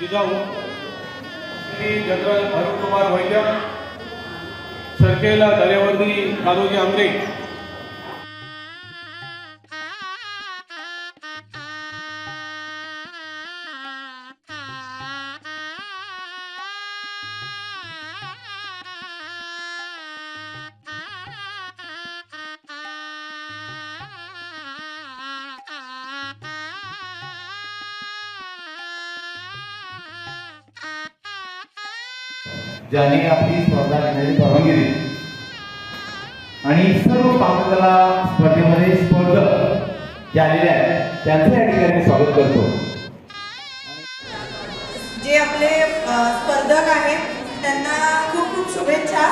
Jijau Shri general Arun Kumar Vaidya सरकेला दलेवर्दी कालोजी आंबरे ज्याने आपली स्पर्धा घेण्याची परवानगी दिली. आणि सर्व पाककला स्पर्धेमध्ये स्पर्धक जे आलेले आहेत त्यांचं या ठिकाणी स्वागत करतो. जे आपले स्पर्धक आहेत त्यांना खूप खूप शुभेच्छा.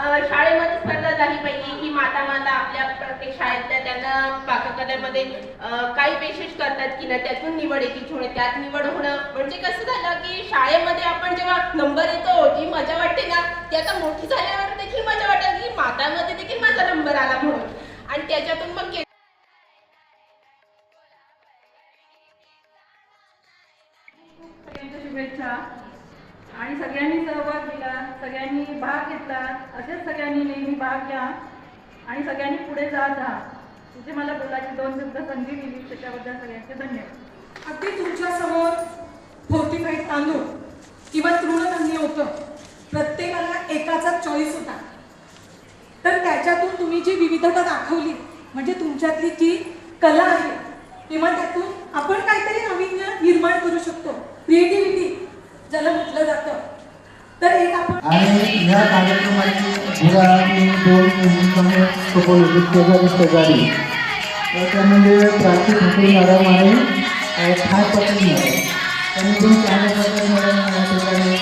शाळेमध्ये स्पर्धा झाली पाहिजे. की माता माता आपल्या प्रत्येक शाळेतल्या त्यांना पाककलेमध्ये काही पेशेस करतात की ना त्यातून निवड येते होणे त्यात निवड होणं म्हणजे कसं झालं की शाळेमध्ये आपण जेव्हा नंबर येतो जी मजा वाटते ना ती आता मोठी झाल्यावर देखील मजा वाटेल की मातामध्ये देखील माझा नंबर आला म्हणून. आणि त्याच्यातून मग शुभेच्छा. आणि सगळ्यांनी सहभाग सगळ्यांनी भाग घेतला असेच सगळ्यांनी नेहमी भाग घ्या आणि सगळ्यांनी पुढे जात राहा. तिथे मला बोलायची दोन शब्द संधी दिली त्याच्याबद्दल सगळ्यांचे धन्यवाद. अगदी तुमच्यासमोर फोर्टिफाईड तांदूळ किंवा तृणधान्य होतं. प्रत्येकाला एकाचा चॉईस होता. तर त्याच्यातून तुम्ही जी विविधता दाखवली म्हणजे तुमच्यातली जी कला आहे किंवा त्यातून आपण काहीतरी नाविन्य निर्माण करू शकतो. क्रिएटिव्हिटी ज्याला म्हटलं जातं. तर एक आपण आणि या कार्यक्रमाची घरातील दोन मुलींसमोर तर त्यामध्ये प्राची ठाकरे मॅडम आणि अ, ठाय पाटील मॅडम. त्यांनी दोन चांगल्या प्रकारे मॅडम या ठिकाणी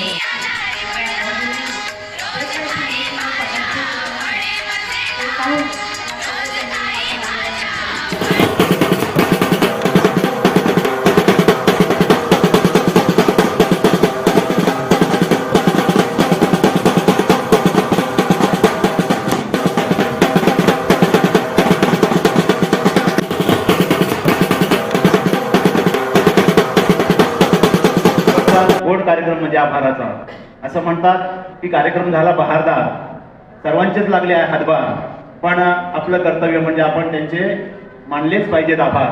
कार्यक्रम आभाराचा असं म्हणतात की कार्यक्रम झाला बहारदार सर्वांचेच लागले आहे हातभार. पण आपलं कर्तव्य म्हणजे आपण त्यांचे मानलेच पाहिजेत आभार.